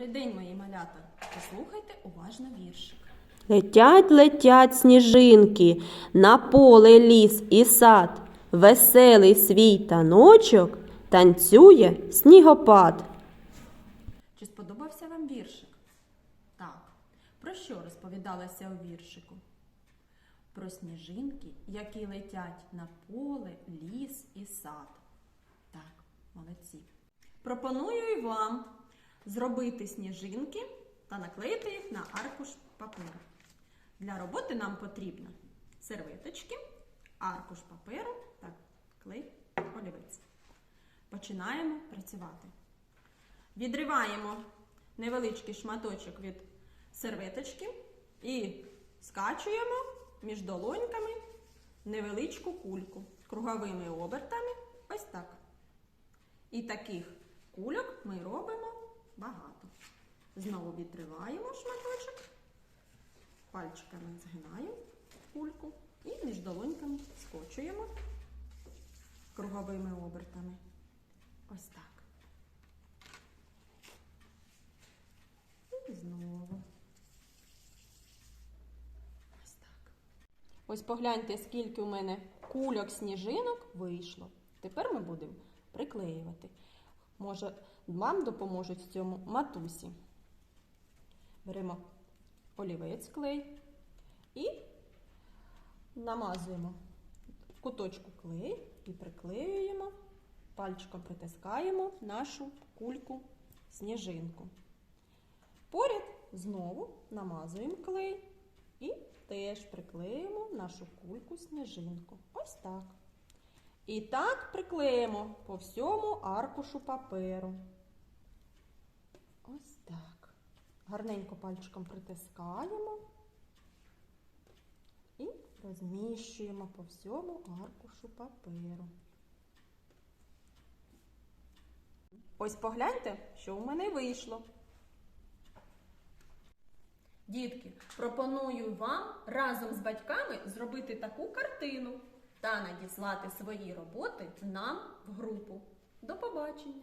Добрий день, мої малята. Послухайте уважно віршик. Летять, летять сніжинки на поле ліс і сад. Веселий свій таночок танцює снігопад. Чи сподобався вам віршик? Так. Про що розповідалося у віршику? Про сніжинки, які летять на поле, ліс і сад. Так, молодці. Пропоную і вам зробити сніжинки та наклеїти їх на аркуш паперу. Для роботи нам потрібно серветочки, аркуш паперу та клей олівець. Починаємо працювати. Відриваємо невеличкий шматочок від серветочки і скачуємо між долоньками невеличку кульку круговими обертами. Ось так. І таких кульок ми робимо багато. Знову відриваємо шматочок, пальчиками згинаємо кульку і між долоньками скочуємо круговими обертами. Ось так. І знову. Ось так. Ось погляньте, скільки у мене кульок сніжинок вийшло. Тепер ми будемо приклеювати. Може, вам допоможуть в цьому матусі. Беремо олівець клей і намазуємо в куточку клей і приклеюємо, пальчиком притискаємо нашу кульку сніжинку. Поряд знову намазуємо клей і теж приклеїмо нашу кульку сніжинку. Ось так. І так приклеїмо по всьому аркушу паперу. Ось так. Гарненько пальчиком притискаємо і розміщуємо по всьому аркушу паперу. Ось погляньте, що у мене вийшло. Дітки, пропоную вам разом з батьками зробити таку картину та надіслати свої роботи нам в групу. До побачення!